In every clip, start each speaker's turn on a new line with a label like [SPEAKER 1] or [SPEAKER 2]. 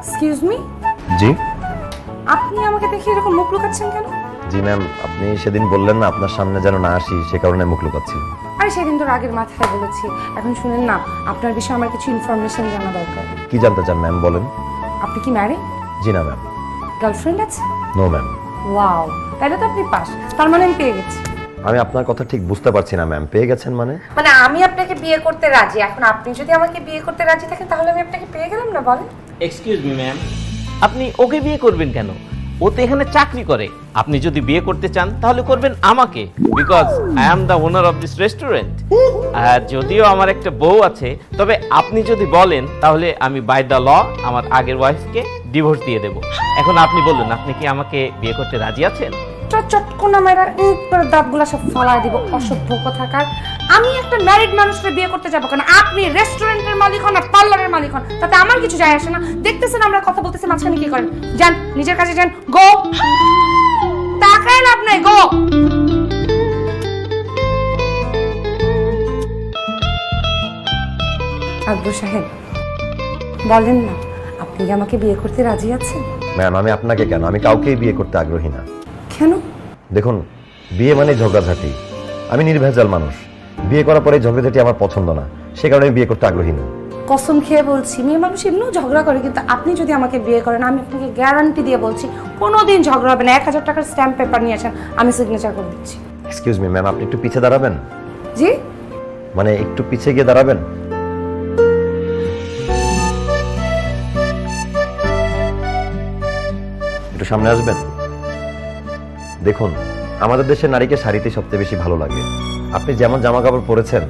[SPEAKER 1] Excuse me
[SPEAKER 2] জি।
[SPEAKER 1] আপনি আমাকে দেখে এরকম মুখ লুকাচ্ছেন কেন?
[SPEAKER 2] জি ম্যাম আপনি সেদিন বললেন না আপনার সামনে যেন না আসি সে কারণে মুখ লুকাচ্ছি।
[SPEAKER 1] আরে সেদিন তো রাগের মাথায় বলেছি। এখন শুনেন না আপনার বিষয়ে আমার কিছু ইনফরমেশন জানা দরকার।
[SPEAKER 2] কি জানতে চান ম্যাম বলেন।
[SPEAKER 1] আপনি কি ম্যারিড
[SPEAKER 2] জি না ম্যাম
[SPEAKER 1] গার্লফ্রেন্ড আছে?
[SPEAKER 2] নো ম্যাম
[SPEAKER 1] ওয়াও তাহলে তো আপনি পাস। তার মানে আমি পেয়ে গেছি।
[SPEAKER 2] আমি আপনার কথা ঠিক বুঝতে পারছি না ম্যাম পেয়ে গেছেন মানে?
[SPEAKER 1] মানে আমি আপনাকে বিয়ে করতে রাজি। এখন আপনি যদি আমাকে বিয়ে করতে রাজি থাকেন তাহলে আমি আপনাকে পেয়ে গেলাম না বলেন।
[SPEAKER 3] এক্সকিউজ মি ম্যাম আপনি ওকে বিয়ে করবেন কেন? ও তো এখানে চাকরি করে। আপনি যদি বিয়ে করতে চান, তাহলে করবেন আমাকে। Because I am the owner of this restaurant আর যদিও আমার একটা বউ আছে, তবে আপনি যদি বলেন, তাহলে আমি বাই দ্য ল আমার আগের ওয়াইফকে ডিভোর্স দিয়ে দেব। এখন আপনি বলুন, আপনি কি আমাকে বিয়ে করতে রাজি আছেন?
[SPEAKER 1] চট চট কোনা মেয়েরা করে দাঁতগুলা সব ফলায় দিব, অসভ্য কথাকার। আমি একটা ম্যারিড মানুষকে বিয়ে করতে যাব কেন? আপনি রেস্টুরেন্টের মালিক হন আর পার্লারের মালিক হন, তাতে আমার কিছু যায় আসে না। দেখতেছেন আমরা কথা বলতেছি, মাঝখানে কি করেন? যান, নিজের কাছে যান, গো! তাকায় লাভ নাই, গো! আকবর সাহেব, বলেন না, আপনি আমাকে বিয়ে করতে রাজি আছেন?
[SPEAKER 2] ম্যাম আমি আপনাকে কেন? আমি কাউকেই বিয়ে করতে আগ্রহী না।
[SPEAKER 1] কেন?
[SPEAKER 2] দেখুন বিয়ে মানে ঝগড়াঝাটি। আমি নির্ভেজাল মানুষ। বিয়ে করার পরে ঝগড়াঝাটি আমার পছন্দ না। সে কারণে আমি বিয়ে করতে আগ্রহী না।
[SPEAKER 1] কসম খেয়ে বলছি মেয়ে মানুষ এমনিও ঝগড়া করে কিন্তু আপনি যদি আমাকে বিয়ে করেন আমি আপনাকে গ্যারান্টি দিয়ে বলছি কোনোদিন ঝগড়া হবে না। এক হাজার টাকার স্ট্যাম্প পেপার নিয়ে আসেন আমি সিগনেচার করে দিচ্ছি।
[SPEAKER 2] এক্সকিউজ মি ম্যাম আপনি একটু পিছে দাঁড়াবেন?
[SPEAKER 1] জি?
[SPEAKER 2] মানে একটু পিছে গিয়ে দাঁড়াবেন? একটু সামনে আসবেন? দেখুন, আমাদের দেশের নারীকে শাড়িতে সবচেয়ে বেশি ভালো লাগে। আপনি যেমন জামা কাপড় পরেছেন,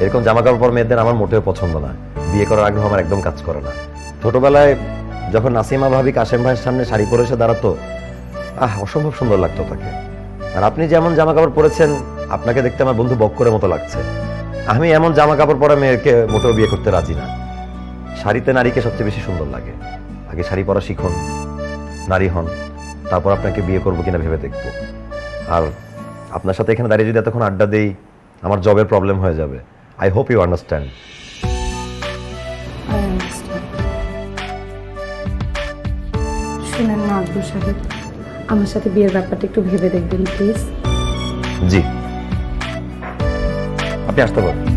[SPEAKER 2] এরকম জামা কাপড় পর মেয়েদের আমার মোটেও পছন্দ না। বিয়ে করার আগ্রহ আমার একদম কাজ করে না। ছোটবেলায় যখন নাসিমা ভাবি কাশেম ভাইয়ের সামনে শাড়ি পরে এসে দাঁড়াতো, আহ, অসম্ভব সুন্দর লাগতো তাকে। আর আপনি যেমন জামা কাপড় পরেছেন, আপনাকে দেখতে আমার বন্ধু বক্করের মতো লাগছে। আমি এমন জামা কাপড় পরা মেয়েকে মোটেও বিয়ে করতে রাজি না। শাড়িতে নারীকে সবচেয়ে বেশি সুন্দর লাগে। আগে শাড়ি পরা শিখুন, নারী হন। তারপর আপনাকে বিয়ে করব কিনা ভেবে দেখব। আর আপনার সাথে এখানে দাঁড়িয়ে যদি এতক্ষণ আড্ডা দেই আমার জবের প্রবলেম হয়ে যাবে। আই হোপ ইউ আন্ডারস্ট্যান্ড
[SPEAKER 1] শুনেন না আকবর সাহেব আমার সাথে বিয়ের ব্যাপারটা একটু ভেবে দেখবেন প্লিজ
[SPEAKER 2] জি। আপনি আসতে পারেন।